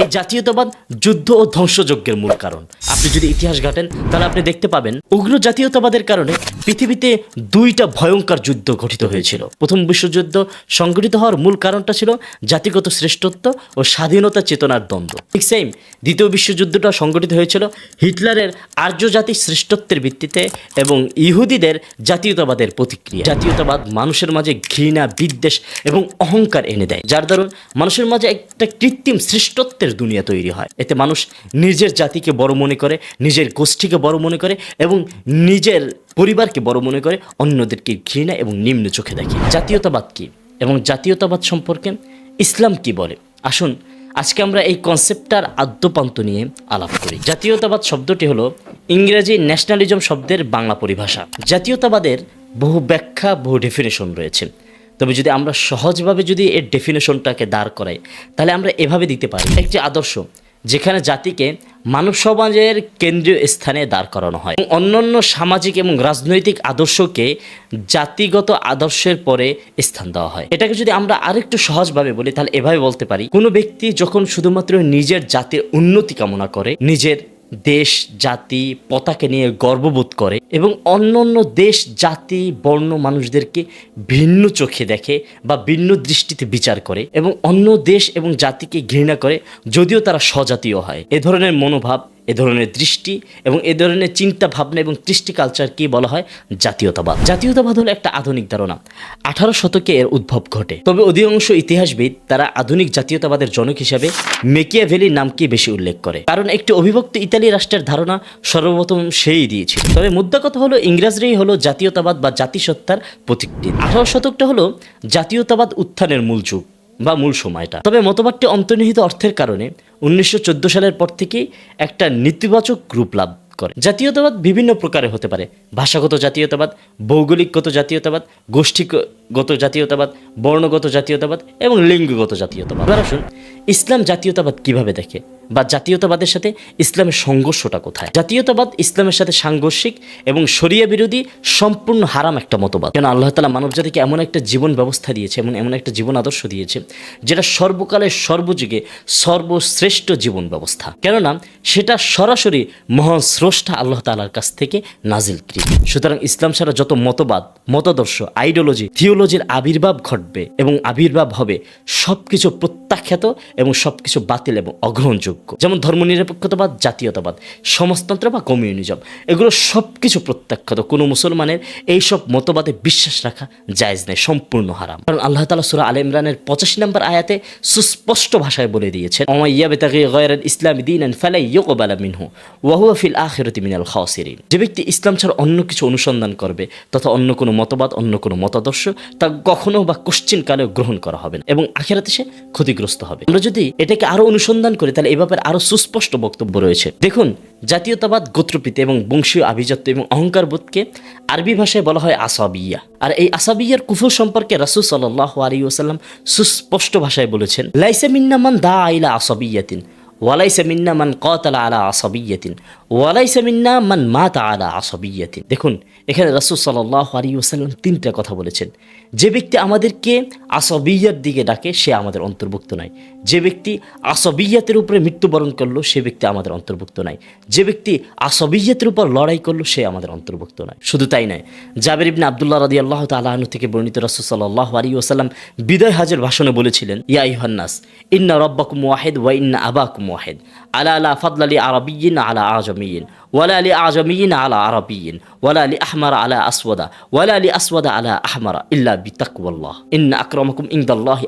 এই জাতীয়তাবাদ যুদ্ধ ও ধ্বংসযজ্ঞের মূল কারণ। আপনি যদি ইতিহাস ঘাটেন, তাহলে আপনি দেখতে পাবেন উগ্র জাতীয়তাবাদের কারণে পৃথিবীতে দুইটা ভয়ঙ্কর যুদ্ধ ঘটিত হয়েছিল। প্রথম বিশ্বযুদ্ধ সংঘটিত হওয়ার মূল কারণটা ছিল জাতিগত শ্রেষ্ঠত্ব ও স্বাধীনতা চেতনার দ্বন্দ্ব। ঠিক সেম দ্বিতীয় বিশ্বযুদ্ধটা সংঘটিত হয়েছিল হিটলারের আর্য জাতির শ্রেষ্ঠত্বের ভিত্তিতে এবং ইহুদিদের জাতীয়তাবাদের প্রতিক্রিয়া। জাতীয়তাবাদ মানুষের মাঝে ঘৃণা, বিদ্বেষ এবং অহংকার এনে দেয়। যার দরুন মানুষের মাঝে একটা কৃত্রিম শ্রেষ্ঠত্বের দুনিয়া তৈরি হয়। এতে মানুষ নিজের জাতিকে বড় মনে করে নিজের গোষ্ঠীকে বড় মনে করে এবং নিজের পরিবারকে বড় মনে করে অন্যদেরকে ঘৃণা এবং নিম্ন চোখে দেখে। জাতীয়তাবাদ কি এবং জাতীয়তাবাদ সম্পর্কে ইসলাম কি বলে? আসুন, আজকে আমরা এই কনসেপ্টটার আদ্যপান্ত নিয়ে আলাপ করি। জাতীয়তাবাদ শব্দটি হলো ইংরেজি ন্যাশনালিজম শব্দের বাংলা পরিভাষা। জাতীয়তাবাদের বহু ব্যাখ্যা, বহু ডেফিনেশন রয়েছে। তবে যদি আমরা সহজভাবে যদি এর ডেফিনেশনটাকে দাঁড় করাই, তাহলে আমরা এভাবে দিতে পারি। একটি আদর্শ যেখানে জাতিকে মানব সমাজের কেন্দ্রীয় স্থানে দাঁড় করানো হয়। অন্যান্য সামাজিক এবং রাজনৈতিক আদর্শকে জাতিগত আদর্শের পরে স্থান দেওয়া হয়। এটাকে যদি আমরা আরেকটু সহজভাবে বলি, তাহলে এভাবে বলতে পারি, কোনো ব্যক্তি যখন শুধুমাত্র নিজের জাতির উন্নতি কামনা করে, নিজের দেশ, জাতি, পতাকে নিয়ে গর্ববোধ করে এবং অন্য অন্য দেশ, জাতি, বর্ণ মানুষদেরকে ভিন্ন চোখে দেখে বা ভিন্ন দৃষ্টিতে বিচার করে এবং অন্য দেশ এবং জাতিকে ঘৃণা করে, যদিও তারা স্বজাতীয় হয়। এ ধরনের মনোভাব এ ধরনের দৃষ্টি এবং এ ধরনের চিন্তা ভাবনা এবং কৃষ্টি কালচার কি বলা হয় জাতীয়তাবাদ। জাতীয়তাবাদ হলো একটা আধুনিক ধারণা। আঠারো শতকে এর উদ্ভব ঘটে। তবে অধিকাংশ ইতিহাসবিদ তারা আধুনিক জাতীয়তাবাদের জনক হিসাবে মেকিয়া ভ্যালির নামকে বেশি উল্লেখ করে। কারণ একটি অবিভক্ত ইতালি রাষ্ট্রের ধারণা সর্বপ্রথম সেই দিয়েছিল। তবে মুদ্রা কথা হলো ইংরেজরাই হলো জাতীয়তাবাদ বা জাতিসত্তার প্রতীকটি আঠারো শতকটা হলো জাতীয়তাবাদ উত্থানের মূল যুগ। বা মূল সময়টা। তবে মতবাদটি অন্তর্নিহিত অর্থের কারণে উনিশশো চোদ্দ সালের পর থেকেই একটা নেতিবাচক রূপ লাভ করে। জাতীয়তাবাদ বিভিন্ন প্রকারে হতে পারে। ভাষাগত জাতীয়তাবাদ, ভৌগোলিকগত জাতীয়তাবাদ, গোষ্ঠীগত জাতীয়তাবাদ, বর্ণগত জাতীয়তাবাদ এবং লিঙ্গগত জাতীয়তাবাদ। এবার আসুন, ইসলাম জাতীয়তাবাদ কীভাবে দেখে? বা জাতীয়তাবাদের সাথে ইসলামের সংঘর্ষটা কোথায়? জাতীয়তাবাদ ইসলামের সাথে সাংঘর্ষিক এবং শরিয়া বিরোধী সম্পূর্ণ হারাম একটা মতবাদ। কেন আল্লাহ তালা মানবজাতিকে এমন একটা জীবন ব্যবস্থা দিয়েছে, এমন এমন একটা জীবন আদর্শ দিয়েছে, যেটা সর্বকালের সর্বযুগে সর্বশ্রেষ্ঠ জীবন ব্যবস্থা? কেননা সেটা সরাসরি মহান স্রষ্টা আল্লাহ তালার কাছ থেকে নাজিল নাজিলকৃত সুতরাং ইসলাম ছাড়া যত মতবাদ, মতাদর্শ, আইডিওলজি, থিওলজির আবির্ভাব ঘটবে এবং আবির্ভাব হবে সবকিছু প্রত্যাখ্যাত এবং সবকিছু বাতিল এবং অগ্রহণযোগ্য। যেমন ধর্মনিরপেক্ষতাবাদ, জাতীয়তাবাদ, সমাজতন্ত্র বা কমিউনিজম, এগুলো সব কিছু প্রত্যাখ্যাত কোনো মুসলমানের এইসব মতবাদে বিশ্বাস রাখা জায়েজ নেই সম্পূর্ণ হারাম। কারণ আল্লাহ তালা সুরা আল ইমরানের পঁচাশি নম্বর আয়াতে সুস্পষ্ট ভাষায় বলে দিয়েছেন অমাইয়া বেতাগি গয়রাল ইসলাম দিন ফালাই ইয়োকবালা মিনহু ওয়াহুয়া আখিরতি মিনাল খাওসিরিন যে ব্যক্তি ইসলাম ছাড়া অন্য কিছু অনুসন্ধান করবে তথা অন্য কোনো মতবাদ, অন্য কোনো মতাদর্শ, তা কখনো বা কোশ্চিন কালেও গ্রহণ করা হবে না এবং আখেরাতে সে ক্ষতিগ্রস্ত হবে। আমরা যদি এটাকে আরও অনুসন্ধান করি, তাহলে এ ব্যাপারে আরও সুস্পষ্ট বক্তব্য রয়েছে। দেখুন, জাতীয়তাবাদ গোত্রপীতি এবং বংশীয় আভিজাত্য এবং অহংকার বোধকে আরবি ভাষায় বলা হয় আসাবিয়া। আর এই আসাবিয়ার কুফুর সম্পর্কে রাসুল সাল্লাহ আলী ওসাল্লাম সুস্পষ্ট ভাষায় বলেছেন, লাইসে মিন্নামান দা আইলা আসাবিয়াতিন। মিন্না মান কতালা আলা আসাবিয়াতিন। ওয়ালাইসা মিন্না মান মাতা আলা আসাবিয়াতিন। দেখুন, এখানে রাসুল সাল্লাহ আলী ওসাল্লাম তিনটা কথা বলেছেন। যে ব্যক্তি আমাদেরকে আসাবিয়ার দিকে ডাকে, সে আমাদের অন্তর্ভুক্ত নয় যে ব্যক্তি আসাবিয়াতের উপরে মৃত্যুবরণ করল, সে ব্যক্তি আমাদের অন্তর্ভুক্ত নয় যে ব্যক্তি আসাবিয়াতের উপর লড়াই করল, সে আমাদের অন্তর্ভুক্ত নয় শুধু তাই নয়, জাবের ইবনে আবদুল্লাহ রাদি আল্লাহ তালাহনু থেকে বর্ণিত রাসুল সাল্লাহ আলী ওসাল্লাম বিদয় হাজের ভাষণে বলেছিলেন, ইয়া ইহান্নাস ইন্না রব্বাকুম ওয়াহেদ ওয়া ইন্না আবাকুম ওয়াহেদ আলা আলা ফাদলালি আরবিয়িন আলা ওয়ালা আলী আজমিন আলা আরবিন ওয়ালা আলী আহমার আলা আসওয়াদা ওয়ালা আলী আসওয়াদা আলা আহমারা ইল্লা বিতাকুয়াল্লাহ ইন্না আক্রমকুম ইন্দাল্লাহি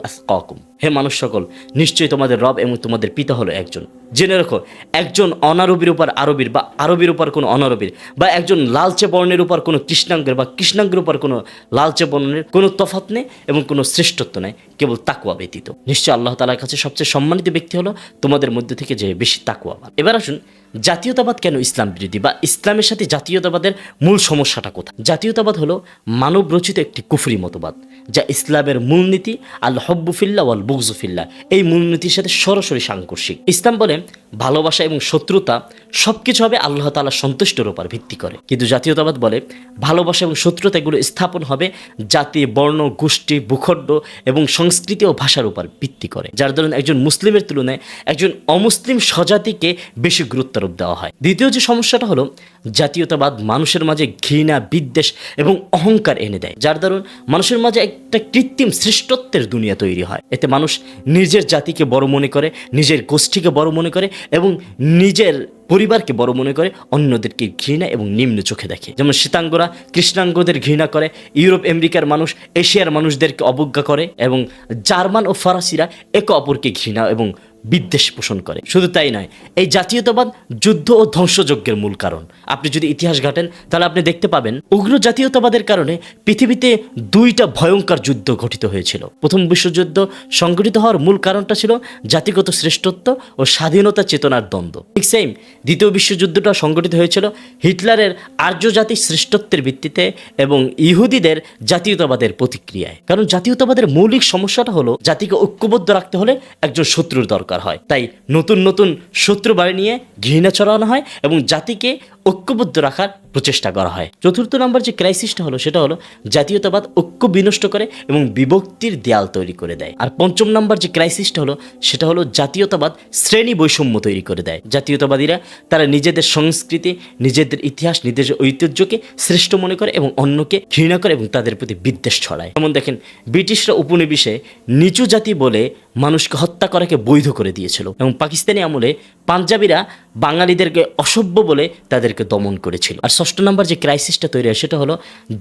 হে মানুষ সকল, নিশ্চয়ই তোমাদের রব এবং তোমাদের পিতা হলো একজন। জেনে রাখো, একজন অনারবির উপর আরবির বা আরবির উপর কোনো অনারবির বা একজন লালচে বর্ণের উপর কোনো কৃষ্ণাঙ্গের বা কৃষ্ণাঙ্গের উপর কোনো লালচে বর্ণের কোনো তফাত নেই এবং কোনো শ্রেষ্ঠত্ব নেই, কেবল তাকুয়া ব্যতীত। নিশ্চয়ই আল্লাহ তালার কাছে সবচেয়ে সম্মানিত ব্যক্তি হলো তোমাদের মধ্যে থেকে যে বেশি তাকুয়াবান এবার আসুন, জাতীয়তাবাদ কেন ইসলাম বিরোধী বা ইসলামের সাথে জাতীয়তাবাদের মূল সমস্যাটা কোথায়? জাতীয়তাবাদ হলো মানব রচিত একটি কুফরি মতবাদ, যা ইসলামের মূলনীতি আল হব্বুফিল্লা ওয়াল বুকজুফিল্লা এই মূলনীতির সাথে সরাসরি সাংঘর্ষিক। ইসলাম বলে ভালোবাসা এবং শত্রুতা সবকিছু হবে আল্লাহ তাআলা সন্তুষ্টের উপর ভিত্তি করে। কিন্তু জাতীয়তাবাদ বলে, ভালোবাসা এবং শত্রুতা এগুলো স্থাপন হবে জাতি, বর্ণ, গোষ্ঠী, ভূখণ্ড এবং সংস্কৃতি ও ভাষার উপর ভিত্তি করে। যার দরুন একজন মুসলিমের তুলনায় একজন অমুসলিম স্বজাতিকে বেশি গুরুত্বারোপ দেওয়া হয়। দ্বিতীয় যে সমস্যাটা হলো, জাতীয়তাবাদ মানুষের মাঝে ঘৃণা, বিদ্বেষ এবং অহংকার এনে দেয়। যার দরুন মানুষের মাঝে একটা কৃত্রিম শ্রেষ্ঠত্বের দুনিয়া তৈরি হয়। এতে মানুষ নিজের জাতিকে বড় মনে করে, নিজের গোষ্ঠীকে বড় মনে করে এবং নিজের পরিবারকে বড় মনে করে, অন্যদেরকে ঘৃণা এবং নিম্ন চোখে দেখে। যেমন শ্বেতাঙ্গরা কৃষ্ণাঙ্গদের ঘৃণা করে, ইউরোপ, আমেরিকার মানুষ, এশিয়ার মানুষদেরকে অবজ্ঞা করে এবং জার্মান ও ফরাসিরা একে অপরকে ঘৃণা এবং বিদ্বেষ পোষণ করে। শুধু তাই নয়, এই জাতীয়তাবাদ যুদ্ধ ও ধ্বংসযজ্ঞের মূল কারণ। আপনি যদি ইতিহাস ঘাটেন, তাহলে আপনি দেখতে পাবেন উগ্র জাতীয়তাবাদের কারণে পৃথিবীতে দুইটা ভয়ঙ্কর যুদ্ধ ঘটিত হয়েছিল। প্রথম বিশ্বযুদ্ধ সংঘটিত হওয়ার মূল কারণটা ছিল জাতিগত শ্রেষ্ঠত্ব ও স্বাধীনতা চেতনার দ্বন্দ্ব। ঠিক সেম, দ্বিতীয় বিশ্বযুদ্ধটা সংঘটিত হয়েছিল হিটলারের আর্য জাতির শ্রেষ্ঠত্বের ভিত্তিতে এবং ইহুদিদের জাতীয়তাবাদের প্রতিক্রিয়ায়। কারণ জাতীয়তাবাদের মৌলিক সমস্যাটা হলো জাতিকে ঐক্যবদ্ধ রাখতে হলে একজন শত্রুর দরকার। হয়। তাই নতুন নতুন শত্রু বাড়ি নিয়ে ঘৃণা ছড়ানো হয় এবং জাতিকে ঐক্যবদ্ধ রাখার প্রচেষ্টা করা হয়। চতুর্থ নম্বর যে ক্রাইসিসটা হলো, সেটা হলো জাতীয়তাবাদ ঐক্য বিনষ্ট করে এবং বিভক্তির দেয়াল তৈরি করে দেয়। আর পঞ্চম নম্বর যে ক্রাইসিসটা হলো, সেটা হলো জাতীয়তাবাদ শ্রেণি বৈষম্য তৈরি করে দেয়। জাতীয়তাবাদীরা তারা নিজেদের সংস্কৃতি, নিজেদের ইতিহাস, নিজেদের ঐতিহ্যকে শ্রেষ্ঠ মনে করে এবং অন্যকে ঘৃণা করে এবং তাদের প্রতি বিদ্বেষ ছড়ায়। যেমন দেখেন, ব্রিটিশরা উপনিবেশে নিচু জাতি বলে মানুষকে হত্যা করাকে বৈধ করে দিয়েছিল এবং পাকিস্তানি আমলে পাঞ্জাবিরা বাঙালিদেরকে অসভ্য বলে তাদেরকে দমন করেছিল। আর ষষ্ঠ নম্বর যে ক্রাইসিসটা তৈরি হয় সেটা হলো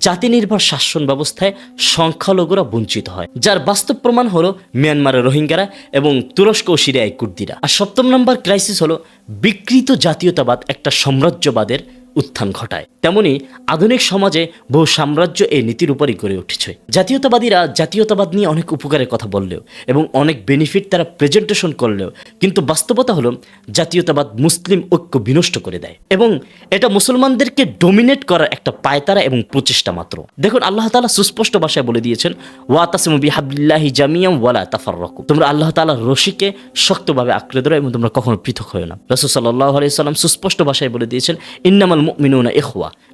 জাতি নির্ভর শাসন ব্যবস্থায় সংখ্যালঘুরা বঞ্চিত হয়, যার বাস্তব প্রমাণ হলো মিয়ানমারের রোহিঙ্গারা এবং তুরস্ক ও সিরিয়ায় কুর্দিরা। আর সপ্তম নম্বর ক্রাইসিস হলো বিকৃত জাতীয়তাবাদ, একটা সাম্রাজ্যবাদের উত্থান ঘটায়। তেমনি আধুনিক সমাজে বহু সাম্রাজ্য এই নীতির উপরই গড়ে উঠেছে। জাতীয়তাবাদীরা জাতীয়তাবাদ নিয়ে অনেক উপকারের কথা বললেও এবং অনেক বেনিফিট তারা প্রেজেন্টেশন করলেও কিন্তু বাস্তবতা হলো জাতীয়তাবাদ মুসলিম ঐক্য বিনষ্ট করে দেয় এবং এটা মুসলমানদেরকে ডোমিনেট করার একটা পায়তারা এবং প্রচেষ্টা মাত্র। দেখুন, আল্লাহ তালা সুস্পষ্ট ভাষায় বলে দিয়েছেন, ওয়া তাসিমু বিহাবিল্লাহি জামিয়াম ওয়ালা তাফাররাকু। তোমরা আল্লাহ তাআলার রশিকে শক্তভাবে আঁকড়ে ধরো এবং তোমরা কখনো পৃথক হও না। রাসূল সাল্লাল্লাহু আলাইহি সাল্লাম সুস্পষ্ট ভাষায় বলে দিয়েছেন, ইন্নামাল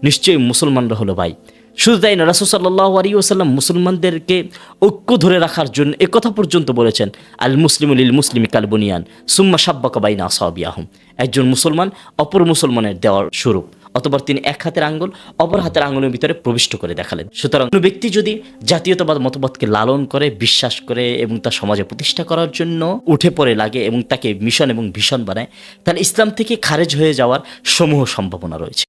নিশ্চয়ই মুসলমানরা হলো ভাই। শুধু তাই না, রাসুল সাল্লাহ আলী ওসাল্লাম মুসলমানদেরকে ঐক্য ধরে রাখার জন্য একথা পর্যন্ত বলেছেন, আল মুসলিমুল ইল মুসলিম কাল বুনিয়ান, সুম্মা সাব্বাকাবাইনা বাইনা আহম একজন মুসলমান অপর মুসলমানের দেওয়ার স্বরূপ। অতবার তিনি এক হাতের আঙ্গুল, অপর হাতের আঙ্গুলের ভিতরে প্রবিষ্ট করে দেখালেন। সুতরাং কোনো ব্যক্তি যদি জাতীয়তাবাদ মতবাদকে লালন করে, বিশ্বাস করে এবং তা সমাজে প্রতিষ্ঠা করার জন্য উঠে পড়ে লাগে এবং তাকে মিশন এবং ভীষণ বানায়, তাহলে ইসলাম থেকে খারেজ হয়ে যাওয়ার সমূহ সম্ভাবনা রয়েছে।